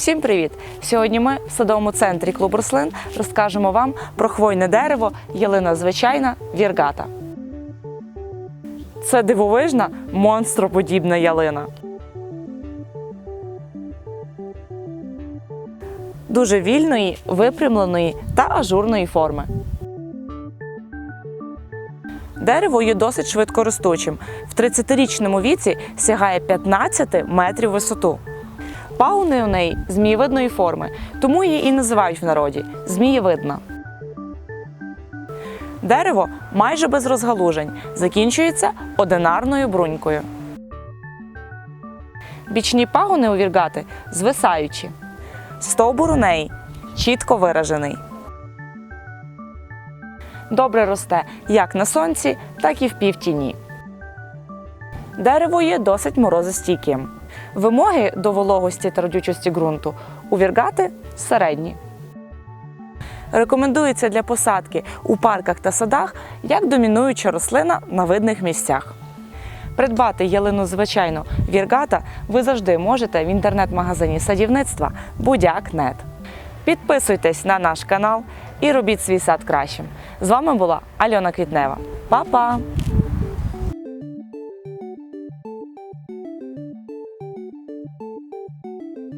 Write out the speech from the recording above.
Всім привіт! Сьогодні ми в садовому центрі клуб рослин розкажемо вам про хвойне дерево ялина звичайна віргата. Це дивовижна монстроподібна ялина. Дуже вільної, випрямленої та ажурної форми. Дерево є досить швидкоростучим. В 30-річному віці сягає 15 метрів висоту. Пауни у неї змієвидної форми, тому її і називають в народі змієвидна. Дерево майже без розгалужень, закінчується одинарною брунькою. Бічні пагони у віргати звисаючі. Стовбур у неї чітко виражений. Добре росте як на сонці, так і в півтіні. Дерево є досить морозостійким. Вимоги до вологості та родючості ґрунту у віргати середні. Рекомендується для посадки у парках та садах як домінуюча рослина на видних місцях. Придбати ялину звичайно віргата ви завжди можете в інтернет-магазині садівництва Будяк.нет. Підписуйтесь на наш канал і робіть свій сад кращим. З вами була Альона Квітнева. Па-па!